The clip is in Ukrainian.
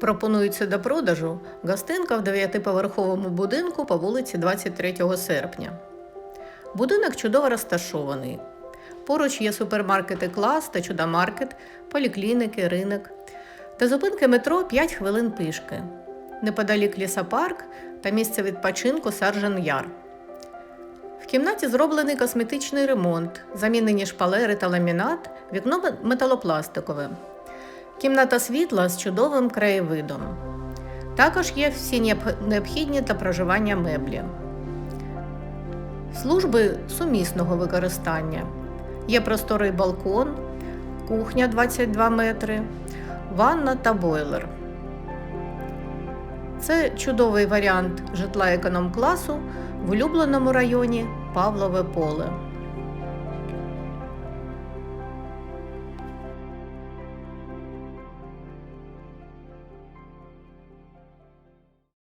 Пропонується до продажу гостинка в 9-поверховому будинку по вулиці 23 серпня. Будинок чудово розташований. Поруч є супермаркети Клас та Чудомаркет, полікліники, ринок. До зупинки метро 5 хвилин пішки. Неподалік лісопарк та місце відпочинку Саржан Яр. В кімнаті зроблений косметичний ремонт, замінені шпалери та ламінат, вікно металопластикове. Кімната світла з чудовим краєвидом. Також є всі необхідні для проживання меблі. Служби сумісного використання. Є просторий балкон, кухня 22 метри, ванна та бойлер. Це чудовий варіант житла економ-класу в улюбленому районі Павлове поле.